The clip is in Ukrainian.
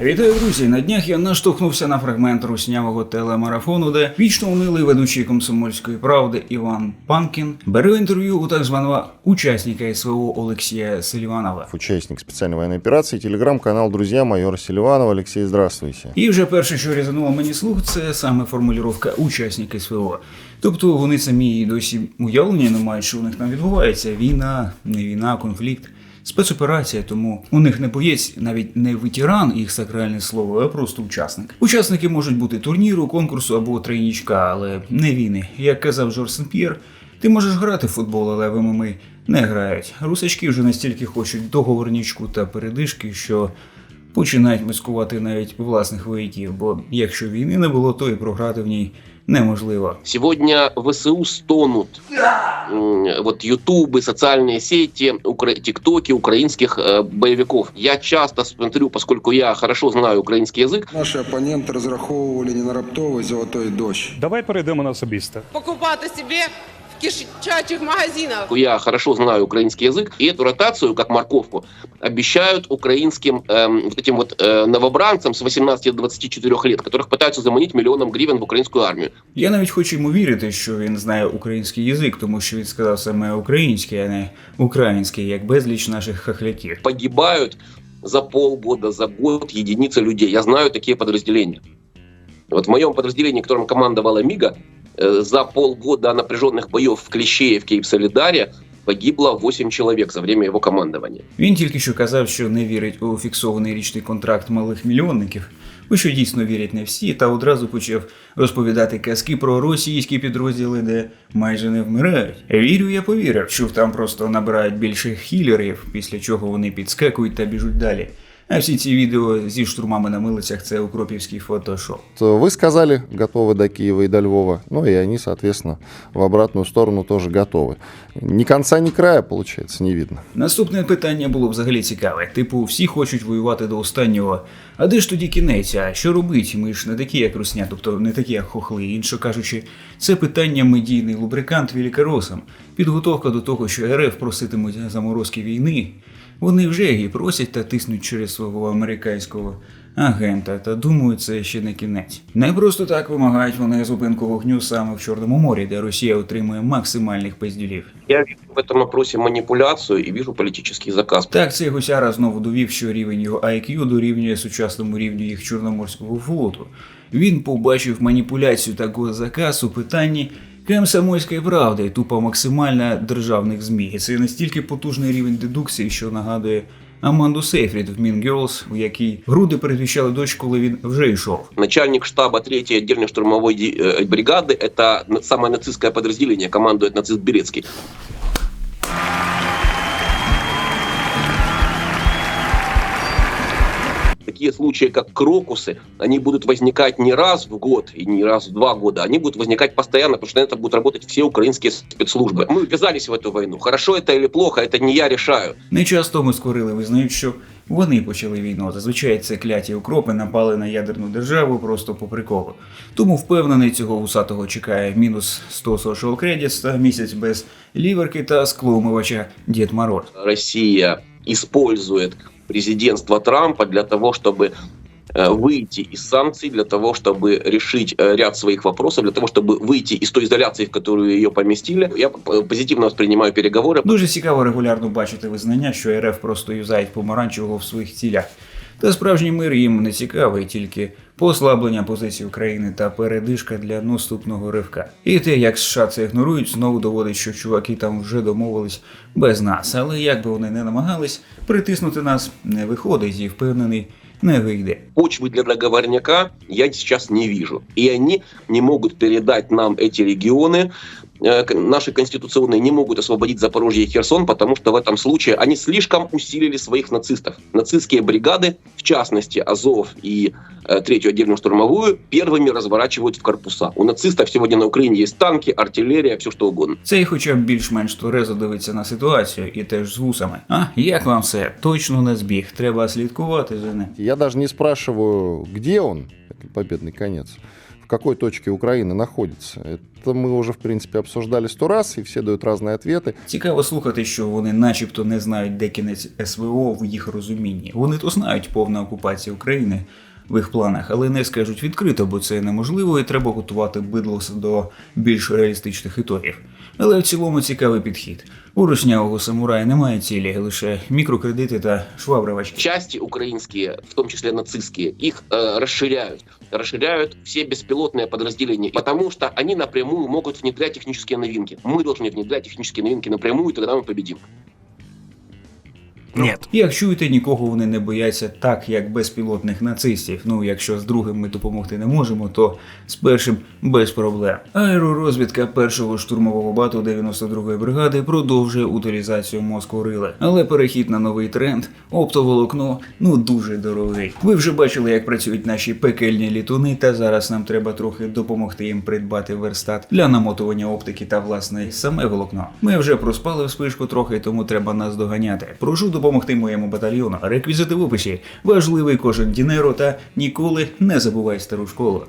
Вітаю, друзі! На днях я наштовхнувся на фрагмент руснявого телемарафону, де вічно унилий ведучий комсомольської правди Іван Панкін бере інтерв'ю у так званого учасника СВО Олексія Селіванова. участник специальной военной операции, телеграм-канал «Друзья», майор Селиванов. Алексей, здравствуйте. І вже перше, що різануло мені слух, це саме формулювання учасники СВО. Тобто вони самі досі уявлення не мають, що у них там відбувається. Війна, не війна, конфлікт. Спецоперація, тому у них не боєць навіть не ветеран, їх сакральне слово, а просто учасник. Учасники можуть бути турніру, конкурсу або тройнічка, але не війни. Як казав Жорсен П'єр, ти можеш грати в футбол, але в ММА не грають. Русачки вже настільки хочуть договорнічку та передишки, що починають маскувати навіть власних вояків, бо якщо війни не було, то і програти в ній неможливо. Сегодня ВСУ стонут. М, Вот ютубы, социальные сети, укра- тиктоки украинских э, боевиков. Я часто смотрю, поскольку я хорошо знаю украинский язык, Наші опоненти розраховували не на раптовий золотой дощ. Давай перейдемо на особисте. покупати собі в кишачих магазинах. я хорошо знаю украинский язык, и эту ротацию, как морковку, обещают украинским эм, вот этим вот э, новобранцам с 18 до 24 лет, которых пытаются заманить миллионом гривен в украинскую армию. Я навіть хочу йому вірити, що він знає український язик, тому що він сказав саме український, а не український, як безліч наших хахляків. погибают за полгода, за год единицы людей. Я знаю такие подразделения. Вот в моем подразделении, которым командовала Мига, э, за полгода напряженных боев в Клещеевке и в Солидаре погибло 8 человек за время его командования. Він тільки що казав, що не вірить у фіксований річний контракт малих мільйонників, у що дійсно вірять не всі, та одразу почав розповідати казки про російські підрозділи, де майже не вмирають. Вірю, я повірив, що там просто набирають більше хілерів, після чого вони підскакують та біжуть далі. А всі ці відео зі штурмами на милицях це укропівський фотошоп. То Вы сказали, готовы до Киева и до Львова. Ну и они, соответственно, в обратную сторону тоже готовы. Ни конца, ни края, получается, не видно. Наступне питання було взагалі цікаве. Типу, всі хочуть воювати до останнього. А де ж тоді кінець? А що робить? Ми ж не такі, як русня, тобто не такі, як хохли. Інше кажучи, це питання медійний лубрикант великоросам. Підготовка до того, що РФ проситимуть заморозки війни. Вони вже її просять та тиснуть через свого американського агента, та думаю, це ще не кінець. Не просто так вимагають вони зупинку вогню саме в Чорному морі, де Росія отримує максимальних пиздюлів. Я вижу в этом вопросе манипуляцию и вижу политический заказ. Так, цей гусяра знову довів, що рівень його IQ дорівнює сучасному рівню їх Чорноморського флоту. Він побачив маніпуляцію та госзаказ у питанні комсомольської правди, тупо максимальна державних ЗМІ. І це настільки потужний рівень дедукції, що нагадує Аманду Сейфрід в Mean Girls, у якій груди передвіщали дощ, коли він вже йшов. Начальник штаба 3-й отдельной штурмовой ди- э, бригады, это на- самое нацистское подразделение, командует нацист Берецкий. Такие случаи, как крокусы, они будут возникать не раз в год и не раз в два года, они будут возникать постоянно, потому что на это будут работать все украинские спецслужбы. Мы ввязались в эту войну. Хорошо это или плохо, это не я решаю. Не часто ми скорили визнають, що вони почали війну. Зазвичай це кляті укропи напали на ядерну державу просто по приколу. Тому впевнений, цього вусатого чекає мінус 100 social credits та місяць без ліверки та склоумивача Дід Мороз. Россия использует президентство Трампа для того, чтобы э, выйти из санкций, для того, чтобы решить э, ряд своих вопросов, для того, чтобы выйти из той изоляции, в которую ее поместили. Я п- позитивно воспринимаю переговоры. Дуже цікаво регулярно бачити визнання, що РФ просто юзають помаранчевого в своїх цілях. Та справжній мир їм не цікавий, тільки послаблення позицій України та передишка для наступного ривка. І те, як США це ігнорують, знову доводить, що чуваки там вже домовились без нас. Але як би вони не намагались, притиснути нас не виходить і впевнений, не вийде. Почвы для договорняка я сейчас не вижу. И они не могут передать нам эти регионы. Э, к- Наши конституционные не могут освободить Запорожье и Херсон, потому что в этом случае они слишком усилили своих нацистов. Нацистские бригады, в частности Азов и э, Третью отдельную штурмовую, первыми разворачивают в корпуса. У нацистов сегодня на Украине есть танки, артиллерия, все что угодно. Цей хоча б більш-менш тверезо дивиться на ситуацію і теж з вусами. А як вам все? Точно не збіг. Треба слідкувати за ним. Я даже не спрашиваю, где он, этот победный конец. в какой точке Украины находится. Это мы уже, в принципе, обсуждали сто раз, и все дают разные ответы. Цікаво слухати, що вони начебто не знають, де кінець СВО в їх розумінні. Вони то знають повна окупація України в їх планах, але не скажуть відкрито, бо це неможливо, і треба готувати бидло до більш реалістичних ітогів. Але в цілому цікавий підхід. У руснявого самурая немає цілі, лише мікрокредити та швабровачки. Части украинские, в том числе нацистские, их э, расширяют. Расширяют все беспилотные подразделения, потому что они напрямую могут внедрять технические новинки. Мы должны внедрять технические новинки напрямую, и тогда мы победим. Нет. Як чуєте, нікого вони не бояться так, як безпілотних нацистів. Ну, якщо з другим ми допомогти не можемо, то з першим без проблем. Аеророзвідка першого штурмового бату 92-ї бригади продовжує утилізацію мозку рили. Але перехід на новий тренд оптоволокно ну дуже дорогий. Ви вже бачили, як працюють наші пекельні літуни, та зараз нам треба трохи допомогти їм придбати верстат для намотування оптики та власне саме волокно. Ми вже проспали в спишку трохи, тому треба нас доганяти. Прошу допомогти моєму батальйону. Реквізити в описі. Важливий кожен дінеро та ніколи не забувай стару школу.